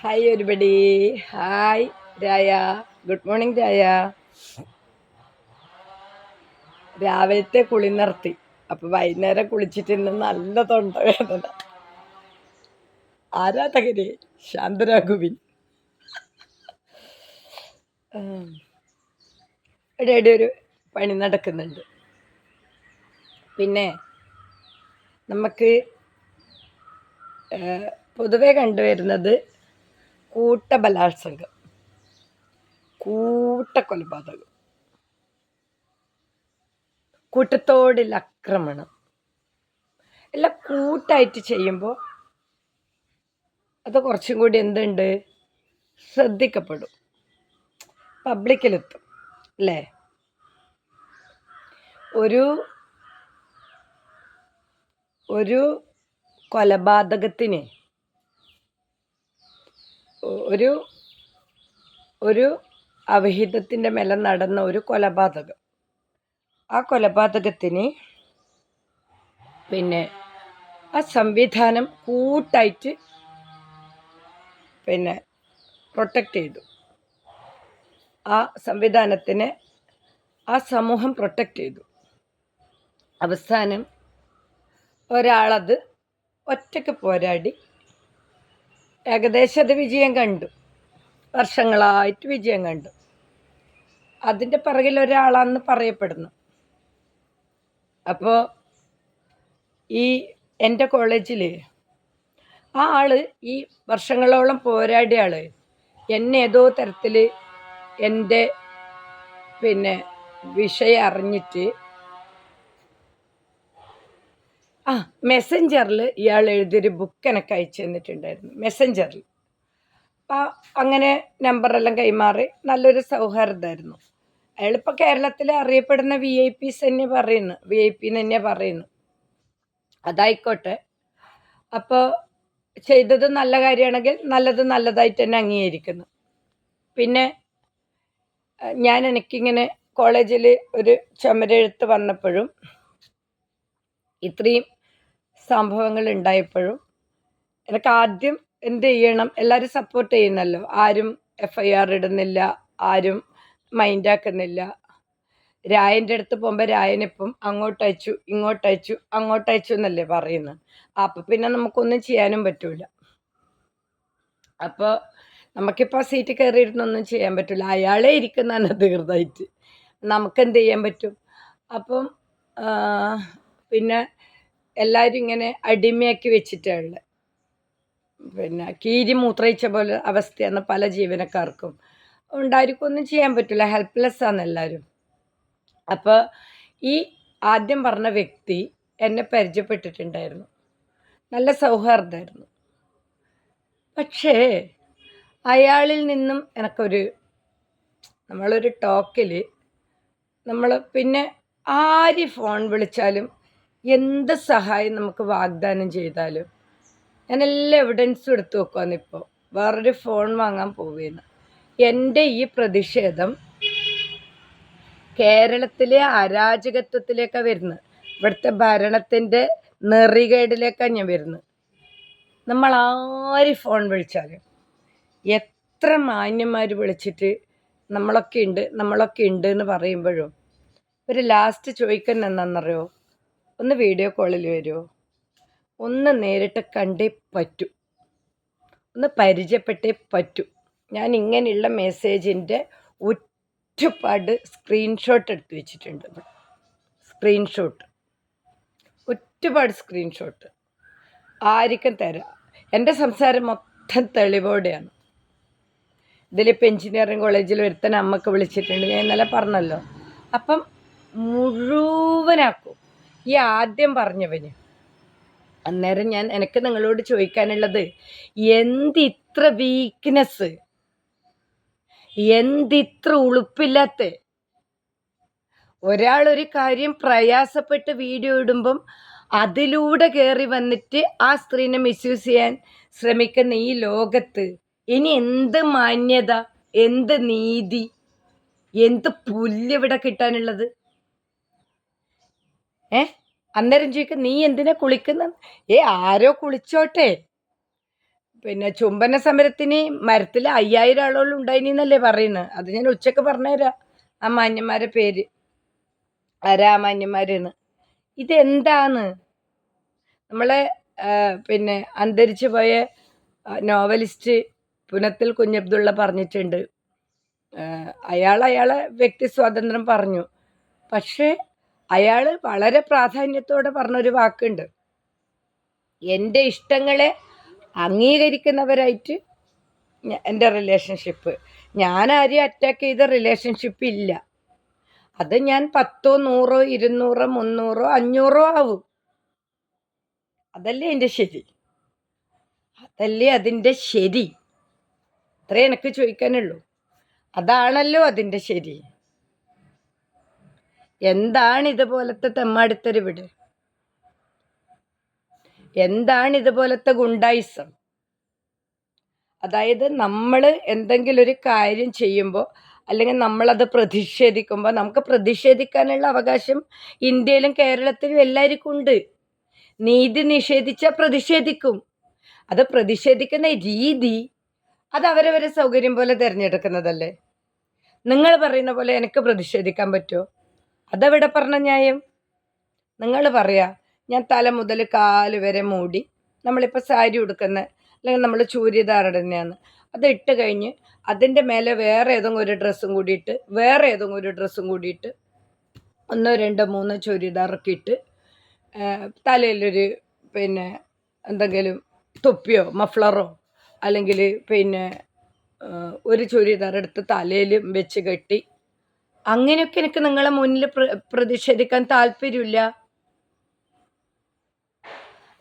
Hi ഒരുപടി hi രായ good morning രായ രാവിലത്തെ കുളി നിർത്തി. അപ്പൊ വൈകുന്നേരം കുളിച്ചിട്ട് ഇന്ന് നല്ല തൊണ്ടവേദന ആരാധകര് ശാന്തരാഘുവിൻ. ഇവിടെ ഒരു പണി നടക്കുന്നുണ്ട്. പിന്നെ നമുക്ക് പൊതുവെ കണ്ടുവരുന്നത് കൂട്ട ബലാത്സംഗം. കൂട്ട കൊലപാതകം. കൂട്ടത്തോടുള്ള ആക്രമണം. എല്ലാം കൂട്ടായിട്ട് ചെയ്യുമ്പോൾ അത് കുറച്ചും കൂടി എന്തുണ്ട്? ശ്രദ്ധിക്കപ്പെടും. പബ്ലിക്കിലെത്തും. അല്ലേ? ഒരു ഒരു കൊലപാതകത്തിന് ഒരു ഒരു അവിഹിതത്തിന്റെ മേലെ നടന്ന ഒരു കൊലപാതകം. ആ കൊലപാതകത്തിന് പിന്നെ ആ സംവിധാനം കൂട്ടായിട്ട് പിന്നെ പ്രൊട്ടക്റ്റ് ചെയ്തു. ആ സംവിധാനത്തിനെ ആ സമൂഹം പ്രൊട്ടക്റ്റ് ചെയ്തു. അവസാനം ഒരാളത് ഒറ്റയ്ക്ക് പോരാടി ഏകദേശം അത് വിജയം കണ്ടു. വർഷങ്ങളായിട്ട് വിജയം കണ്ടു. അതിന്റെ പിറകിൽ ഒരാളാണെന്ന് പറയപ്പെടുന്നു. അപ്പോൾ ഈ എന്റെ കോളേജിൽ ആ ആൾ ഈ വർഷങ്ങളോളം പോരാടിയ ആൾ എന്നെ ഏതോ തരത്തിൽ എന്റെ പിന്നെ വിഷയം അറിഞ്ഞിട്ട് ആ മെസ്സഞ്ചറിൽ ഇയാൾ എഴുതിയൊരു ബുക്ക് എനിക്ക് അയച്ചു തന്നിട്ടുണ്ടായിരുന്നു. മെസ്സഞ്ചറിൽ അപ്പം അങ്ങനെ നമ്പറെല്ലാം കൈമാറി നല്ലൊരു സൗഹാർദ്ദമായിരുന്നു അയാളിപ്പോൾ കേരളത്തിൽ അറിയപ്പെടുന്ന വി ഐ പിസ് തന്നെ പറയുന്നു. വി ഐ പി തന്നെ പറയുന്നു. അതായിക്കോട്ടെ. അപ്പോൾ ചെയ്തത് നല്ല കാര്യമാണെങ്കിൽ നല്ലത് നല്ലതായിട്ട് തന്നെ അംഗീകരിക്കുന്നു. പിന്നെ ഞാൻ എനിക്കിങ്ങനെ കോളേജിൽ ഒരു ചുമരെഴുത്ത് വന്നപ്പോഴും ഇത്രയും സംഭവങ്ങൾ ഉണ്ടായപ്പോഴും എനിക്ക് ആദ്യം എന്ത് ചെയ്യണം? എല്ലാവരും സപ്പോർട്ട് ചെയ്യുന്നല്ലോ. ആരും എഫ് ഐ ആർ ഇടുന്നില്ല. ആരും മൈൻഡാക്കുന്നില്ല രായന്റെ അടുത്ത് പോകുമ്പോൾ രായനിപ്പം അങ്ങോട്ട് അയച്ചു ഇങ്ങോട്ട് അയച്ചു അങ്ങോട്ട് അയച്ചു എന്നല്ലേ പറയുന്നത്. അപ്പം പിന്നെ നമുക്കൊന്നും ചെയ്യാനും പറ്റൂല. അപ്പോൾ നമുക്കിപ്പോൾ സീറ്റ് കയറിയിരുന്നൊന്നും ചെയ്യാൻ പറ്റില്ല അയാളെ ഇരിക്കുന്ന അനധികൃതമായിട്ട് നമുക്ക് എന്ത് ചെയ്യാൻ പറ്റും? അപ്പം പിന്നെ എല്ലാവരും ഇങ്ങനെ അടിമയാക്കി വെച്ചിട്ടുള്ള പിന്നെ കീരി മൂത്രയിച്ച പോലെ അവസ്ഥയാണ് പല ജീവനക്കാർക്കും. ഉണ്ടായിരിക്കും ഒന്നും ചെയ്യാൻ പറ്റില്ല. ഹെൽപ്ലെസ് ആണ് എല്ലാവരും അപ്പോൾ ഈ ആദ്യം പറഞ്ഞ വ്യക്തി എന്നെ പരിചയപ്പെട്ടിട്ടുണ്ടായിരുന്നു. നല്ല സൗഹാർദ്ദമായിരുന്നു പക്ഷേ അയാളിൽ നിന്നും എനിക്കൊരു നമ്മളൊരു ടോക്കിൽ നമ്മൾ പിന്നെ ആര് ഫോൺ വിളിച്ചാലും എന്ത് സഹായം നമുക്ക് വാഗ്ദാനം ചെയ്താലും ഞാൻ എല്ലാ എവിഡൻസും എടുത്തു വെക്കുവാന്ന് ഇപ്പോൾ വേറൊരു ഫോൺ വാങ്ങാൻ പോവുകയെന്ന് എന്റെ ഈ പ്രതിഷേധം കേരളത്തിലെ അരാജകത്വത്തിലേക്കാണ് വരുന്നത്. ഇവിടുത്തെ ഭരണത്തിന്റെ നെറികേടിലേക്കാണ് ഞാൻ വരുന്നത്. നമ്മൾ ആര് ഫോൺ വിളിച്ചാലും എത്ര മാന്യന്മാർ വിളിച്ചിട്ട് നമ്മളൊക്കെ ഉണ്ട് നമ്മളൊക്കെ ഉണ്ട് എന്ന് പറയുമ്പോഴും ഒരു ലാസ്റ്റ് ചോദിക്കുന്ന എന്താണെന്നറിയോ? ഒന്ന് വീഡിയോ കോളിൽ വരുമോ ഒന്ന് നേരിട്ട് കണ്ടേ പറ്റൂ. ഒന്ന് പരിചയപ്പെട്ടേ പറ്റൂ. ഞാൻ ഇങ്ങനെയുള്ള മെസ്സേജിന്റെ ഒറ്റപ്പാട് സ്ക്രീൻഷോട്ട് എടുത്ത് വെച്ചിട്ടുണ്ട്. സ്ക്രീൻഷോട്ട് ഒറ്റപാട് സ്ക്രീൻഷോട്ട് ആർക്കും തരാം. എന്റെ സംസാരം മൊത്തം തെളിവോടെയാണ്. ഇതിലിപ്പോൾ എഞ്ചിനീയറിംഗ് കോളേജിൽ ഒരുത്തൻ അമ്മയ്ക്ക് വിളിച്ചിട്ടുണ്ട്. ഞാൻ ഇന്നലെ പറഞ്ഞല്ലോ. അപ്പം മുഴുവനാക്കും. ഈ ആദ്യം പറഞ്ഞവന്. അന്നേരം ഞാൻ എനിക്ക് നിങ്ങളോട് ചോദിക്കാനുള്ളത് എന്തിത്ര വീക്ക്നെസ് എന്തിത്ര ഉളുപ്പില്ലാത്ത? ഒരാൾ ഒരു കാര്യം പ്രയാസപ്പെട്ട് വീഡിയോ ഇടുമ്പം അതിലൂടെ കയറി വന്നിട്ട് ആ സ്ത്രീനെ മിസ്യൂസ് ചെയ്യാൻ ശ്രമിക്കുന്ന ഈ ലോകത്ത് ഇനി എന്ത് മാന്യത എന്ത് നീതി എന്ത് പുല്ല് ഇവിടെ കിട്ടാനുള്ളത്? ഏ? അന്നേരം ചോദിക്കും നീ എന്തിനാ കുളിക്കുന്ന? ഏ ആരോ കുളിച്ചോട്ടെ. പിന്നെ ചുംബന സമരത്തിന് മരത്തിൽ അയ്യായിരം ആളുകൾ ഉണ്ടായിനല്ലേ പറയുന്നത് അത് ഞാൻ ഉച്ചയ്ക്ക് പറഞ്ഞുതരാം ആ മാന്യന്മാരെ പേര് ആരാ മാന്യന്മാരെന്ന് ഇതെന്താണ്? നമ്മളെ പിന്നെ അന്തരിച്ചു പോയ നോവലിസ്റ്റ് പുനത്തിൽ കുഞ്ഞബ്ദുള്ള പറഞ്ഞിട്ടുണ്ട്. അയാൾ അയാളെ വ്യക്തി സ്വാതന്ത്ര്യം പറഞ്ഞു. പക്ഷേ അയാൾ വളരെ പ്രാധാന്യത്തോടെ പറഞ്ഞൊരു വാക്കുണ്ട്. എന്റെ ഇഷ്ടങ്ങളെ അംഗീകരിക്കുന്നവരായിട്ട് എന്റെ റിലേഷൻഷിപ്പ്. ഞാൻ ആരെയും അറ്റാക്ക് ചെയ്ത റിലേഷൻഷിപ്പ് ഇല്ല അത് ഞാൻ പത്തോ നൂറോ ഇരുന്നൂറോ മുന്നൂറോ അഞ്ഞൂറോ ആവും. അതല്ലേ എന്റെ ശരി? അതല്ലേ അതിന്റെ ശരി? അത്രേ എനിക്ക് ചോദിക്കാനുള്ളൂ. അതാണല്ലോ അതിന്റെ ശരി. എന്താണ് ഇതുപോലത്തെ തെമ്മാടിത്തരിവിടെ എന്താണ് ഇതുപോലത്തെ ഗുണ്ടായിസം? അതായത് നമ്മൾ എന്തെങ്കിലും ഒരു കാര്യം ചെയ്യുമ്പോൾ അല്ലെങ്കിൽ നമ്മളത് പ്രതിഷേധിക്കുമ്പോൾ നമുക്ക് പ്രതിഷേധിക്കാനുള്ള അവകാശം ഇന്ത്യയിലും കേരളത്തിലും എല്ലാവർക്കും ഉണ്ട്. നീതി നിഷേധിച്ചാൽ പ്രതിഷേധിക്കും. അത് പ്രതിഷേധിക്കുന്ന രീതി അത് അവരവരെ സൗകര്യം പോലെ തിരഞ്ഞെടുക്കുന്നതല്ലേ? നിങ്ങൾ പറയുന്ന പോലെ എനിക്ക് പ്രതിഷേധിക്കാൻ പറ്റുമോ അതെവിടെ പറഞ്ഞ ന്യായം? നിങ്ങൾ പറയാ ഞാൻ തല മുതൽ കാൽ വരെ മൂടി നമ്മളിപ്പോൾ സാരി ഉടുക്കുന്ന അല്ലെങ്കിൽ നമ്മൾ ചൂരിദാർ ഇടുന്നതാണ്. അത് ഇട്ട് കഴിഞ്ഞ് അതിന്റെ മേലെ വേറെ ഏതെങ്കിലും ഒരു ഡ്രസ്സും കൂടിയിട്ട് വേറെ ഏതെങ്കിലും ഒരു ഡ്രസ്സും കൂടിയിട്ട് ഒന്നോ രണ്ടോ മൂന്നോ ചുരിദാറൊക്കെ ഇട്ട് തലയിലൊരു പിന്നെ എന്തെങ്കിലും തൊപ്പിയോ മഫ്ലറോ അല്ലെങ്കിൽ പിന്നെ ഒരു ചുരിദാർ എടുത്ത് തലയിൽ വെച്ച് കെട്ടി അങ്ങനെയൊക്കെ എനിക്ക് നിങ്ങളെ മുന്നിൽ പ്ര പ്രതിഷേധിക്കാൻ താല്പര്യമില്ല.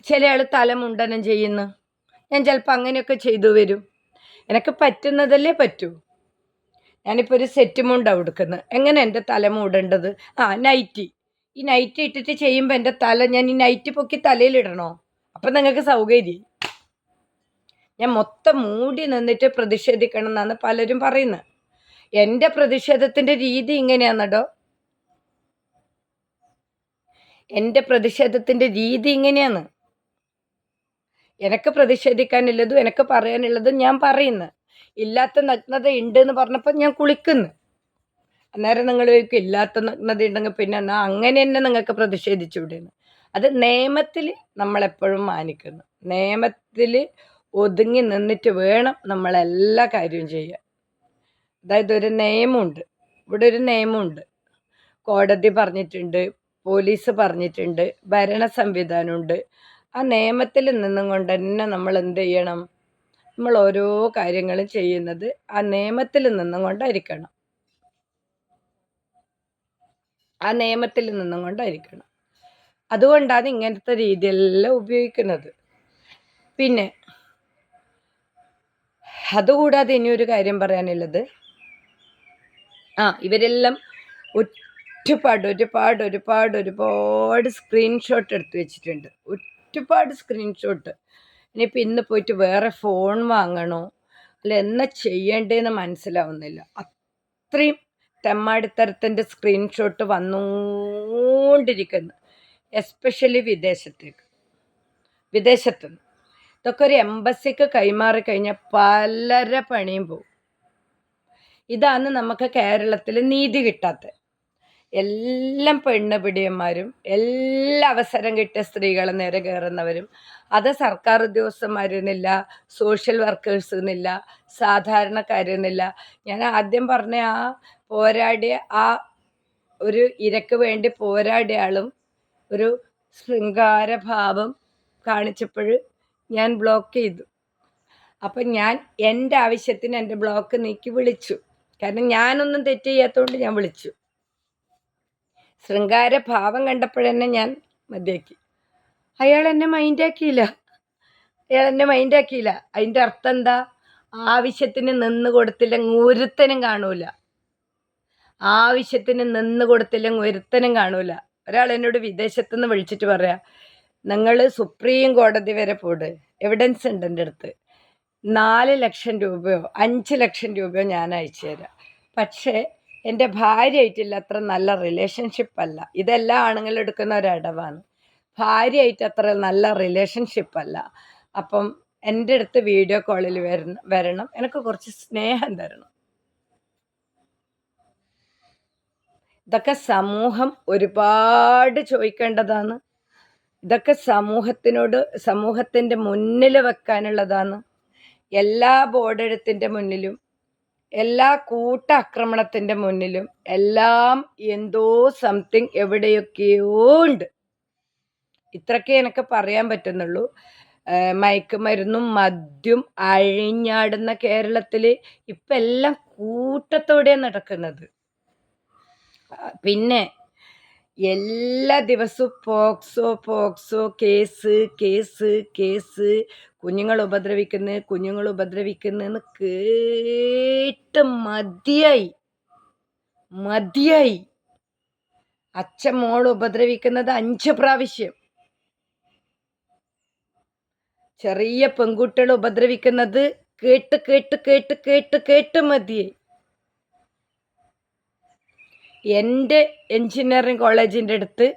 ചില ആൾ തലമുണ്ടനം ചെയ്യുന്നു. ഞാൻ ചിലപ്പോൾ അങ്ങനെയൊക്കെ ചെയ്തു വരും. എനിക്ക് പറ്റുന്നതല്ലേ പറ്റൂ. ഞാനിപ്പോൾ ഒരു സെറ്റ് മുണ്ടാണ് ഉടുക്കുന്നത് എങ്ങനെ എന്റെ തല മൂടേണ്ടത്? ആ നൈറ്റി ഈ നൈറ്റി ഇട്ടിട്ട് ചെയ്യുമ്പോൾ എന്റെ തല ഞാൻ ഈ നൈറ്റി പൊക്കി തലയിലിടണോ? അപ്പം നിങ്ങൾക്ക് സൗകര്യം. ഞാൻ മൊത്തം മൂടി നിന്നിട്ട് പ്രതിഷേധിക്കണം എന്നാണ് പലരും പറയുന്നത് എന്റെ പ്രതിഷേധത്തിന്റെ രീതി ഇങ്ങനെയാണെടോ എന്റെ പ്രതിഷേധത്തിന്റെ രീതി ഇങ്ങനെയാണ്. എനിക്ക് പ്രതിഷേധിക്കാനുള്ളതും എനിക്ക് പറയാനുള്ളതും ഞാൻ പറയുന്നു. ഇല്ലാത്ത നഗ്നത ഉണ്ട് എന്ന് പറഞ്ഞപ്പോൾ ഞാൻ കുളിക്കുന്നു. അന്നേരം നിങ്ങൾ ചോദിക്കും ഇല്ലാത്ത നഗ്നത ഉണ്ടെങ്കിൽ പിന്നെ എന്നാ? അങ്ങനെ തന്നെ നിങ്ങൾക്ക് പ്രതിഷേധിച്ചുവിടുന്നു അത് നിയമത്തിൽ നമ്മളെപ്പോഴും മാനിക്കുന്നു. നിയമത്തിൽ ഒതുങ്ങി നിന്നിട്ട് വേണം നമ്മളെല്ലാ കാര്യവും ചെയ്യാൻ. അതായത് ഒരു നിയമമുണ്ട് ഇവിടെ ഒരു നിയമമുണ്ട് കോടതി പറഞ്ഞിട്ടുണ്ട് പോലീസ് പറഞ്ഞിട്ടുണ്ട് ഭരണ സംവിധാനമുണ്ട്. ആ നിയമത്തിൽ നിന്നും കൊണ്ട് തന്നെ നമ്മൾ എന്ത് ചെയ്യണം? നമ്മൾ ഓരോ കാര്യങ്ങളും ചെയ്യുന്നത് ആ നിയമത്തിൽ നിന്നും കൊണ്ടായിരിക്കണം. ആ നിയമത്തിൽ നിന്നും കൊണ്ടായിരിക്കണം. അതുകൊണ്ടാണ് ഇങ്ങനത്തെ രീതിയിലെല്ലാം ഉപയോഗിക്കുന്നത്. പിന്നെ അതുകൂടാതെ ഇനിയൊരു കാര്യം പറയാനുള്ളത്. ആ ഇവരെല്ലാം ഒരുപാട് ഒരുപാട് ഒരുപാട് ഒരുപാട് സ്ക്രീൻഷോട്ട് എടുത്ത് വെച്ചിട്ടുണ്ട്. ഒരുപാട് സ്ക്രീൻഷോട്ട് ഇനിയിപ്പോൾ ഇന്ന് പോയിട്ട് വേറെ ഫോൺ വാങ്ങണോ? അല്ല എന്നാ ചെയ്യേണ്ടതെന്ന് മനസ്സിലാവുന്നില്ല. അത്രയും തെമ്മാടിത്തരത്തിന്റെ സ്ക്രീൻഷോട്ട് വന്നുകൊണ്ടിരിക്കുന്നു എസ്പെഷ്യലി വിദേശത്തേക്ക്. വിദേശത്തുനിന്ന്. ഇതൊക്കെ ഒരു എംബസിക്ക് കൈമാറി കഴിഞ്ഞാൽ പലരെ പണിയും പോകും. ഇതാണ് നമുക്ക് കേരളത്തിൽ നീതി കിട്ടാത്ത എല്ലാം പെണ്ണ് പിടിയന്മാരും എല്ലാ അവസരം കിട്ടിയ സ്ത്രീകളെ നേരെ കയറുന്നവരും അത് സർക്കാർ ഉദ്യോഗസ്ഥന്മാരെന്നില്ല സോഷ്യൽ വർക്കേഴ്സ് എന്നില്ല സാധാരണക്കാരെന്നില്ല. ഞാൻ ആദ്യം പറഞ്ഞ ആ പോരാടിയ ആ ഒരു ഇരക്ക് വേണ്ടി പോരാടിയ ആളും ഒരു ശൃംഗാരഭാവം കാണിച്ചപ്പോൾ ഞാൻ ബ്ലോക്ക് ചെയ്തു. അപ്പം ഞാൻ എന്റെ ആവശ്യത്തിന് എന്റെ ബ്ലോക്ക് നീക്കി വിളിച്ചു. കാരണം ഞാനൊന്നും തെറ്റ് ചെയ്യാത്തതുകൊണ്ട് ഞാൻ വിളിച്ചു. ശൃംഗാര ഭാവം കണ്ടപ്പോഴെന്നെ ഞാൻ മതിയാക്കി. അയാൾ എന്നെ മൈൻഡാക്കിയില്ല അയാൾ എന്നെ മൈൻഡാക്കിയില്ല അതിന്റെ അർത്ഥം എന്താ? ആവശ്യത്തിന് നിന്ന് കൊടുത്തില്ലെങ്കിൽ ഒരുത്തനും കാണൂല. ആവശ്യത്തിന് നിന്ന് കൊടുത്തില്ലെങ്കിൽ ഒരുത്തനും കാണൂല. ഒരാൾ എന്നോട് വിദേശത്ത് നിന്ന് വിളിച്ചിട്ട് പറയാം നിങ്ങൾ സുപ്രീം കോടതി വരെ പോട്. എവിഡൻസ് ഉണ്ട് എന്റെ അടുത്ത്. നാല് ലക്ഷം രൂപയോ അഞ്ച് ലക്ഷം രൂപയോ ഞാൻ അയച്ചു തരാം. പക്ഷേ എന്റെ ഭാര്യയായിട്ടില്ല അത്ര നല്ല റിലേഷൻഷിപ്പ് അല്ല. ഇതെല്ലാം എടുക്കുന്ന ഒരടവാണ് ഭാര്യയായിട്ട് അത്ര നല്ല റിലേഷൻഷിപ്പ് അല്ല. അപ്പം എന്റെ അടുത്ത് വീഡിയോ കോളിൽ വരണം വരണം. എനിക്ക് കുറച്ച് സ്നേഹം തരണം. ഇതൊക്കെ സമൂഹം ഒരുപാട് ചോദിക്കേണ്ടതാണ്. ഇതൊക്കെ സമൂഹത്തിനോട് സമൂഹത്തിന്റെ മുന്നിൽ വെക്കാനുള്ളതാണ്. എല്ലാ ബോർഡെഴുത്തിന്റെ മുന്നിലും എല്ലാ കൂട്ട ആക്രമണത്തിന്റെ മുന്നിലും എല്ലാം എന്തോ സംതിങ് എവിടെയൊക്കെയോ ഉണ്ട്. ഇത്രക്കേ എനിക്ക് പറയാൻ പറ്റുന്നുള്ളൂ. മയക്കുമരുന്നും മദ്യം അഴിഞ്ഞാടുന്ന കേരളത്തിൽ ഇപ്പം എല്ലാം കൂട്ടത്തോടെ നടക്കുന്നത്. പിന്നെ എല്ലാ ദിവസവും POCSO POCSO case case case കുഞ്ഞുങ്ങൾ ഉപദ്രവിക്കുന്നു കുഞ്ഞുങ്ങൾ ഉപദ്രവിക്കുന്നെന്ന് കേട്ട് മതിയായി. മതിയായി. അച്ഛൻ മോൾ ഉപദ്രവിക്കുന്നത് അഞ്ച് പ്രാവശ്യം. ചെറിയ പെൺകുട്ടികൾ ഉപദ്രവിക്കുന്നത് കേട്ട് കേട്ട് കേട്ട് കേട്ട് കേട്ട് മതിയായി. എന്റെ എഞ്ചിനീയറിംഗ് കോളേജിന്റെ അടുത്ത്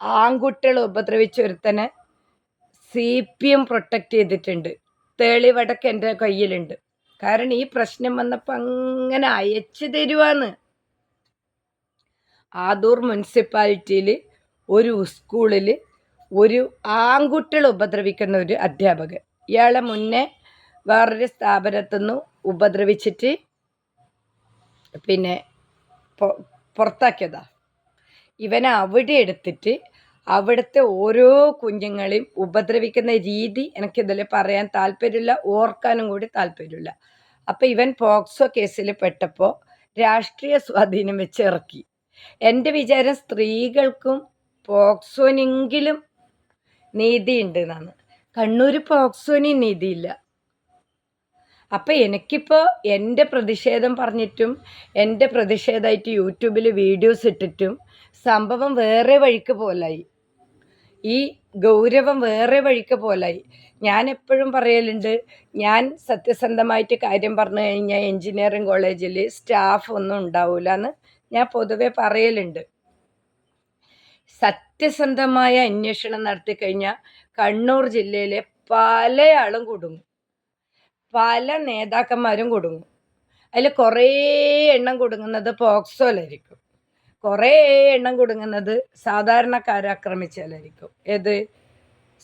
ആൺകുട്ടികൾ ഉപദ്രവിച്ച ഒരുത്തനെ സി പി എം പ്രൊട്ടക്റ്റ് ചെയ്തിട്ടുണ്ട്. തെളിവടക്കം എന്റെ കയ്യിലുണ്ട്. കാരണം ഈ പ്രശ്നം വന്നപ്പോൾ അങ്ങനെ അയച്ചു തരുവാന്ന്. ആദൂർ മുനിസിപ്പാലിറ്റിയിൽ ഒരു സ്കൂളിൽ ഒരു ആൺകുട്ടികൾ ഉപദ്രവിക്കുന്ന ഒരു അധ്യാപകൻ. ഇയാളെ മുന്നേ വേറൊരു സ്ഥാപനത്തു നിന്ന് ഉപദ്രവിച്ചിട്ട് പിന്നെ പുറത്താക്കിയതാ. ഇവനെ അവിടെ എടുത്തിട്ട് അവിടുത്തെ ഓരോ കുഞ്ഞുങ്ങളെയും ഉപദ്രവിക്കുന്ന രീതി എനിക്കിതിൽ പറയാൻ താല്പര്യമില്ല ഓർക്കാനും കൂടി താല്പര്യമില്ല. അപ്പം ഇവൻ പോക്സോ കേസിൽ പെട്ടപ്പോൾ രാഷ്ട്രീയ സ്വാധീനം വെച്ച് ഇറക്കി. എന്റെ വിചാരം സ്ത്രീകൾക്കും പോക്സോനെങ്കിലും നീതിയുണ്ട് എന്നാണ്. കണ്ണൂർ പോക്സോന് നീതിയില്ല. അപ്പം എനിക്കിപ്പോൾ എന്റെ പ്രതിഷേധം പറഞ്ഞിട്ടും എന്റെ പ്രതിഷേധമായിട്ട് യൂട്യൂബിൽ വീഡിയോസ് ഇട്ടിട്ടും സംഭവം വേറെ വഴിക്ക് പോലായി. ഈ ഗൗരവം വേറെ വഴിക്ക് പോലായി. ഞാൻ എപ്പോഴും പറയലുണ്ട് ഞാൻ സത്യസന്ധമായിട്ട് കാര്യം പറഞ്ഞു കഴിഞ്ഞാൽ എൻജിനീയറിംഗ് കോളേജിൽ സ്റ്റാഫ് ഒന്നും ഉണ്ടാവില്ല എന്ന് ഞാൻ പൊതുവെ പറയലുണ്ട്. സത്യസന്ധമായ അന്വേഷണം നടത്തി കഴിഞ്ഞാൽ കണ്ണൂർ ജില്ലയിലെ പലയാളും കുടുങ്ങും. പല നേതാക്കന്മാരും കുടുങ്ങും. അതിൽ കുറേ എണ്ണം കുടുങ്ങുന്നത് പോക്സോയിലായിരിക്കും. കുറേ എണ്ണം കൊടുങ്ങുന്നത് സാധാരണക്കാരെ ആക്രമിച്ചാലായിരിക്കും. ഏത്?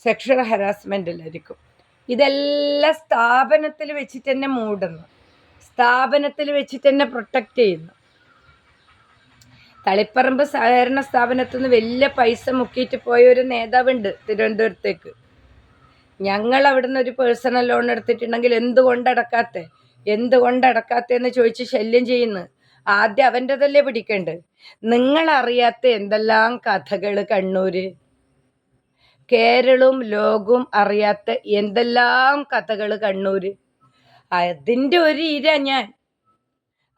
സെക്ഷൽ ഹരാസ്മെന്റിലായിരിക്കും ഇതെല്ലാം സ്ഥാപനത്തിൽ വെച്ചിട്ട് തന്നെ മൂടുന്നു സ്ഥാപനത്തിൽ വെച്ചിട്ട് തന്നെ പ്രൊട്ടക്റ്റ് ചെയ്യുന്നു. തളിപ്പറമ്പ് സഹകരണ സ്ഥാപനത്തിൽ നിന്ന് വലിയ പൈസ മുക്കിയിട്ട് പോയ ഒരു നേതാവുണ്ട് തിരുവനന്തപുരത്തേക്ക്. ഞങ്ങൾ അവിടുന്ന് ഒരു പേഴ്സണൽ ലോൺ എടുത്തിട്ടുണ്ടെങ്കിൽ എന്തുകൊണ്ട് എന്തുകൊണ്ടടക്കാത്തെന്ന് ചോദിച്ച് ശല്യം ചെയ്യുന്നു. ആദ്യം അവന്റെതല്ലേ പിടിക്കേണ്ടത്? നിങ്ങൾ നിങ്ങളറിയാത്ത എന്തെല്ലാം കഥകൾ കണ്ണൂര്? കേരളവും ലോകവും അറിയാത്ത എന്തെല്ലാം കഥകൾ കണ്ണൂര്? അതിന്റെ ഒരു ഇര ഞാൻ.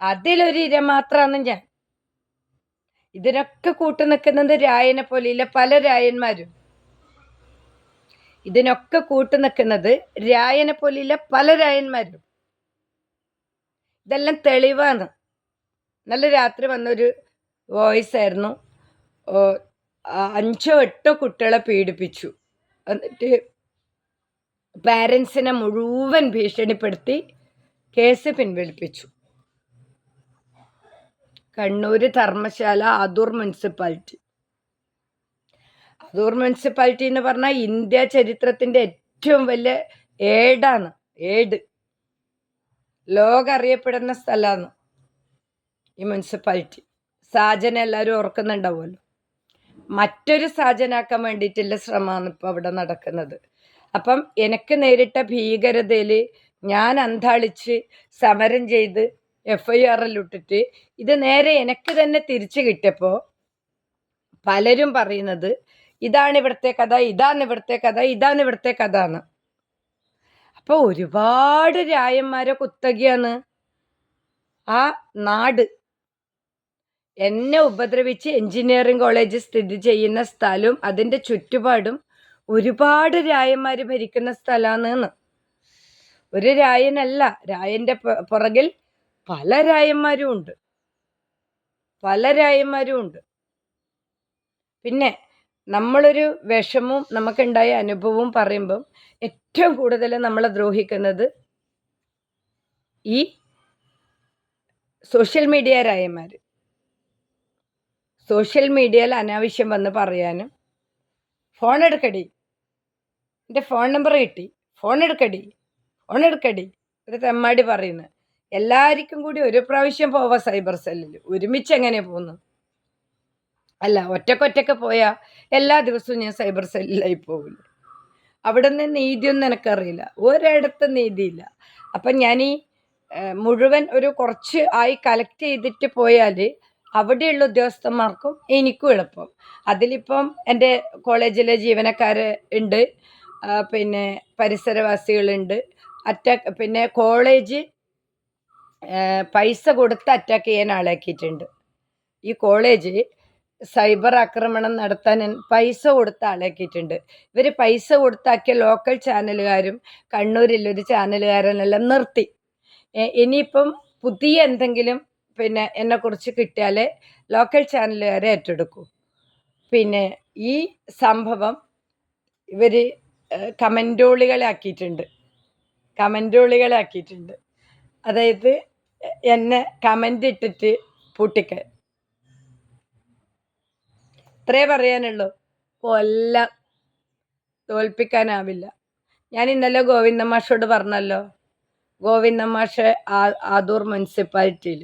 അതിലൊരു ഇര മാത്രമാണ് ഞാൻ. ഇതിനൊക്കെ കൂട്ടു നിൽക്കുന്നത് രായനെ പോലെയില്ല പല രായന്മാരും. ഇതിനൊക്കെ കൂട്ടു നിൽക്കുന്നത് രായനെ പോലെയില്ല പല രായന്മാരും. ഇതെല്ലാം തെളിവാണ്. നല്ല രാത്രി വന്നൊരു വോയിസ് ആയിരുന്നു. അഞ്ചോ എട്ടോ കുട്ടികളെ പീഡിപ്പിച്ചു. എന്നിട്ട് പാരൻസിനെ മുഴുവൻ ഭീഷണിപ്പെടുത്തി കേസ് പിൻവലിപ്പിച്ചു. കണ്ണൂർ ധർമ്മശാല അതൂർ മുനിസിപ്പാലിറ്റി. അതൂർ മുനിസിപ്പാലിറ്റി എന്ന് പറഞ്ഞാൽ ഇന്ത്യ ചരിത്രത്തിന്റെ ഏറ്റവും വലിയ ഏടാണ്. ഏട്. ലോകം അറിയപ്പെടുന്ന സ്ഥലമാണ്. ഈ മുനിസിപ്പാലിറ്റി സാജന എല്ലാവരും ഓർക്കുന്നുണ്ടാവുമല്ലോ. മറ്റൊരു സാജനാക്കാൻ വേണ്ടിയിട്ടുള്ള ശ്രമമാണ് ഇപ്പോൾ അവിടെ നടക്കുന്നത്. അപ്പം എനിക്ക് നേരിട്ട ഭീകരതയിൽ ഞാൻ അന്താളിച്ച് സമരം ചെയ്ത് എഫ് ഐ ആറിൽ ഇട്ടിട്ട് ഇത് നേരെ എനിക്ക് തന്നെ തിരിച്ചു കിട്ടിയപ്പോൾ പലരും പറയുന്നത് ഇതാണ് ഇവിടുത്തെ കഥ ഇതാണ് ഇവിടുത്തെ കഥ ഇതാണ് ഇവിടുത്തെ കഥ എന്ന്. അപ്പോൾ ഒരുപാട് രായന്മാരെ കുത്തകയാണ് ആ നാട് എന്നെ ഉപദ്രവിച്ച് എഞ്ചിനീയറിംഗ് കോളേജ് സ്ഥിതി ചെയ്യുന്ന സ്ഥലവും അതിന്റെ ചുറ്റുപാടും ഒരുപാട് രായന്മാർ ഭരിക്കുന്ന സ്ഥലമാണ് ഒരു രായനല്ല രായന്റെ പുറകിൽ പല രായന്മാരും ഉണ്ട്. പല രായന്മാരും ഉണ്ട്. പിന്നെ നമ്മളൊരു വിഷമവും നമുക്കുണ്ടായ അനുഭവവും പറയുമ്പം ഏറ്റവും കൂടുതൽ നമ്മളെ ദ്രോഹിക്കുന്നത് ഈ സോഷ്യൽ മീഡിയ രായന്മാർ സോഷ്യൽ മീഡിയയിൽ അനാവശ്യം വന്ന് പറയാനും ഫോൺ എടുക്കടി. എന്റെ ഫോൺ നമ്പർ കിട്ടി. ഫോൺ എടുക്കടി. ഫോൺ എടുക്കടി. ഒരു തെമ്മാടി പറയുന്നത് എല്ലാവർക്കും കൂടി ഒരു പ്രാവശ്യം പോവാ സൈബർ സെല്ലിൽ ഒരുമിച്ച് എങ്ങനെ പോകുന്നു അല്ല ഒറ്റക്കൊറ്റക്ക് പോയാൽ എല്ലാ ദിവസവും ഞാൻ സൈബർ സെല്ലിലായി പോകില്ല അവിടെ നിന്ന് നീതിയൊന്നും എനിക്കറിയില്ല. ഒരിടത്ത് നീതിയില്ല. അപ്പം ഞാൻ ഈ മുഴുവൻ ഒരു കുറച്ച് ആയി കളക്ട് ചെയ്തിട്ട് പോയാൽ അവിടെയുള്ള ഉദ്യോഗസ്ഥന്മാർക്കും എനിക്കും എളുപ്പം. അതിലിപ്പം എന്റെ കോളേജിലെ ജീവനക്കാർ ഉണ്ട്. പിന്നെ പരിസരവാസികളുണ്ട്. അറ്റാക്ക് പിന്നെ കോളേജ് പൈസ കൊടുത്ത് അറ്റാക്ക് ചെയ്യാൻ ആളാക്കിയിട്ടുണ്ട്. ഈ കോളേജ് സൈബർ ആക്രമണം നടത്താൻ പൈസ കൊടുത്ത് ആളാക്കിയിട്ടുണ്ട്. ഇവർ പൈസ കൊടുത്താക്കിയ ലോക്കൽ ചാനലുകാരും കണ്ണൂരിലൊരു ചാനലുകാരനെല്ലാം നിർത്തി. ഇനിയിപ്പം പുതിയ എന്തെങ്കിലും പിന്നെ എന്നെ എന്നെക്കുറിച്ച് കിട്ടിയാൽ ലോക്കൽ ചാനലുകാരെ ഏറ്റെടുക്കൂ. പിന്നെ ഈ സംഭവം ഇവർ കമന്റോളികളാക്കിയിട്ടുണ്ട് കമന്റോളികളാക്കിയിട്ടുണ്ട് അതായത് എന്നെ കമന്റ് ഇട്ടിട്ട് പൂട്ടിക്കാൻ ഇത്രേ പറയാനുള്ളൂ. കൊല്ലം. തോൽപ്പിക്കാനാവില്ല. ഞാൻ ഇന്നലെ ഗോവിന്ദ മാഷോട് പറഞ്ഞല്ലോ. ഗോവിന്ദ മാഷ് ആദൂർ മുനിസിപ്പാലിറ്റിയിൽ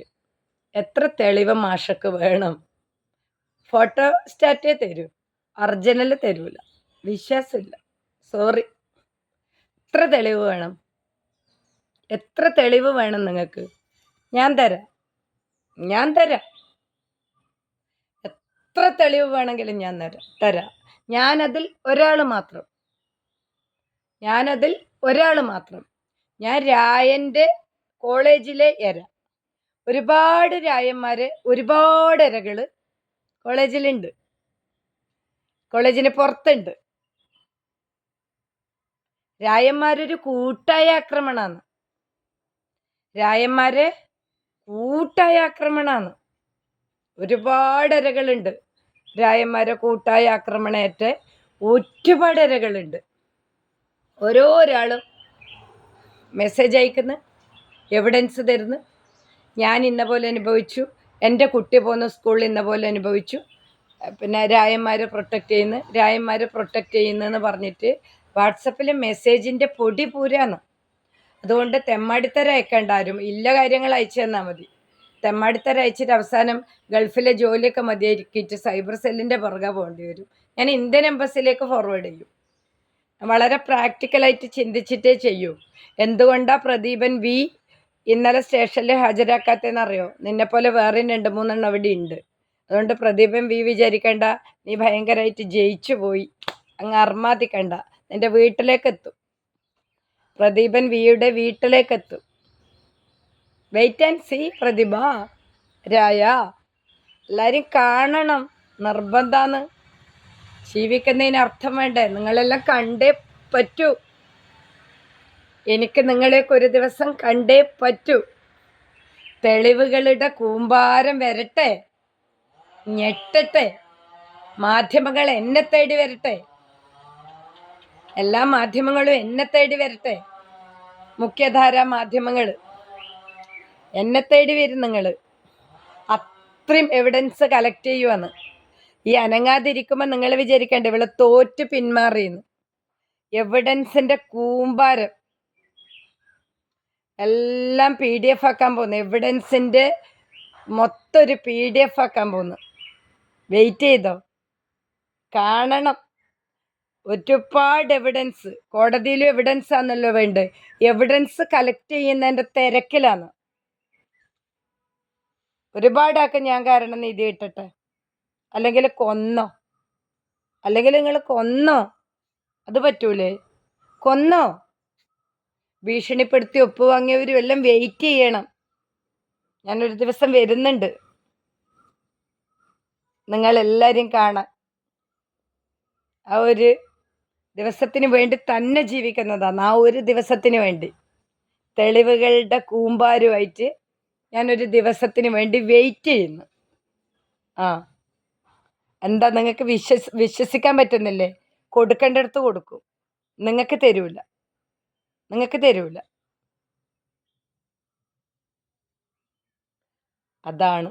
എത്ര തെളിവ് മാഷക്ക് വേണം? ഫോട്ടോ സ്റ്റാറ്റേ തരൂ. ഒറിജിനൽ തരൂല. വിശ്വാസമില്ല. സോറി. എത്ര തെളിവ് വേണം? എത്ര തെളിവ് വേണം നിങ്ങൾക്ക് ഞാൻ തരാം. ഞാൻ തരാം. എത്ര തെളിവ് വേണമെങ്കിലും ഞാൻ തരാം. തരാം. ഞാനതിൽ ഒരാൾ മാത്രം. ഞാനതിൽ ഒരാൾ മാത്രം. ഞാൻ രായന്റെ കോളേജിലെ എര. ഒരുപാട് രായന്മാര് ഒരുപാട് ഇരകൾ കോളേജിലുണ്ട്. കോളേജിന് പുറത്തുണ്ട്. രായന്മാരൊരു കൂട്ടായ ആക്രമണമാണ്. രായന്മാരെ കൂട്ടായ ആക്രമണമാണ്. ഒരുപാട് ഇരകളുണ്ട്. രായന്മാരെ കൂട്ടായ ആക്രമണേറ്റ് ഒരുപാട് ഇരകളുണ്ട്. ഓരോ ഒരാളും മെസ്സേജ് അയക്കുന്നു എവിഡൻസ് തരുന്നു ഞാൻ ഇന്ന പോലെ അനുഭവിച്ചു. എന്റെ കുട്ടി പോകുന്ന സ്കൂളിൽ ഇന്ന പോലെ അനുഭവിച്ചു. പിന്നെ രായന്മാരെ പ്രൊട്ടക്റ്റ് ചെയ്യുന്നു. രായന്മാരെ പ്രൊട്ടക്റ്റ് ചെയ്യുന്നതെന്ന് പറഞ്ഞിട്ട് വാട്സപ്പിൽ മെസ്സേജിന്റെ പൊടി പൂരാന്ന്. അതുകൊണ്ട് തെമ്മാടിത്തര അയക്കേണ്ട ആരും. ഇല്ല കാര്യങ്ങൾ അയച്ചു തന്നാൽ മതി. തെമ്മാടിത്തര അയച്ചിട്ട് അവസാനം ഗൾഫിലെ ജോലിയൊക്കെ മതിയാക്കിയിട്ട് സൈബർ സെല്ലിന്റെ പുറകെ പോകേണ്ടി വരും. ഞാൻ ഇന്ത്യൻ എംബസിയിലേക്ക് ഫോർവേഡ് ചെയ്യും. വളരെ പ്രാക്ടിക്കലായിട്ട് ചിന്തിച്ചിട്ടേ ചെയ്യൂ. എന്തുകൊണ്ടാണ് പ്രദീപൻ വി ഇന്നലെ സ്റ്റേഷനിൽ ഹാജരാക്കാത്തതെന്ന് അറിയോ നിന്നെപ്പോലെ വേറെ രണ്ട് മൂന്നെണ്ണം അവിടെ ഉണ്ട് അതുകൊണ്ട് പ്രദീപൻ വി വിചാരിക്കണ്ട. നീ ഭയങ്കരമായിട്ട് ജയിച്ചു പോയി. അങ്ങ് അർമാദിക്കണ്ട. നിന്റെ വീട്ടിലേക്ക് എത്തും പ്രദീപൻ വിയുടെ വീട്ടിലേക്ക് എത്തും വെയിറ്റ് ആൻഡ് സി പ്രതിഭ രായ എല്ലാവരും കാണണം. നിർബന്ധമാണ് ജീവിക്കുന്നതിന് അർത്ഥം വേണ്ടേ? നിങ്ങളെല്ലാം കണ്ടേ പറ്റൂ. എനിക്ക് നിങ്ങളെയൊക്കെ ഒരു ദിവസം കണ്ടേ പറ്റൂ. തെളിവുകളുടെ കൂമ്പാരം വരട്ടെ. ഞെട്ടട്ടെ. മാധ്യമങ്ങൾ എന്നെ തേടി വരട്ടെ. എല്ലാ മാധ്യമങ്ങളും എന്നെ തേടി വരട്ടെ. മുഖ്യധാരാ മാധ്യമങ്ങൾ എന്നെ തേടി വരും നിങ്ങൾ അത്രയും എവിഡൻസ് കളക്ട് ചെയ്യുവാണ്. ഈ അനങ്ങാതിരിക്കുമ്പോൾ നിങ്ങൾ വിചാരിക്കണ്ട ഇവിടെ തോറ്റ് പിന്മാറിയെന്ന്. എവിഡൻസിന്റെ കൂമ്പാരം. എല്ലാം പി ഡി എഫ് ആക്കാൻ പോകുന്നു. എവിഡൻസിന്റെ മൊത്തം ഒരു പി ഡി എഫ് ആക്കാൻ പോകുന്നു. വെയിറ്റ് ചെയ്തോ? കാണണം. ഒരുപാട് എവിഡൻസ് കോടതിയിലും എവിഡൻസ് ആണല്ലോ വേണ്ടത് എവിഡൻസ് കളക്ട് ചെയ്യുന്നതിന്റെ തിരക്കിലാണ്. ഒരുപാടാക്ക ഞാൻ കാരണം നീതി കിട്ടട്ടെ അല്ലെങ്കിൽ കൊന്നോ? അല്ലെങ്കിൽ നിങ്ങൾ കൊന്നോ? അത് പറ്റൂലേ? കൊന്നോ? ഭീഷണിപ്പെടുത്തി ഒപ്പ് വാങ്ങിയവരും എല്ലാം വെയിറ്റ് ചെയ്യണം. ഞാനൊരു ദിവസം വരുന്നുണ്ട്. നിങ്ങളെല്ലാവരും കാണാൻ. ആ ഒരു ദിവസത്തിന് വേണ്ടി തന്നെ ജീവിക്കുന്നതാണ്. ആ ഒരു ദിവസത്തിന് വേണ്ടി. തെളിവുകളുടെ കൂമ്പാരുമായിട്ട് ഞാനൊരു ദിവസത്തിന് വേണ്ടി വെയിറ്റ് ചെയ്യുന്നു. ആ. എന്താ നിങ്ങൾക്ക് വിശ്വസ് വിശ്വസിക്കാൻ പറ്റുന്നില്ലേ? കൊടുക്കേണ്ടടുത്ത് കൊടുക്കും. നിങ്ങൾക്ക് തരൂല. നിങ്ങൾക്ക് തരൂല. അതാണ്.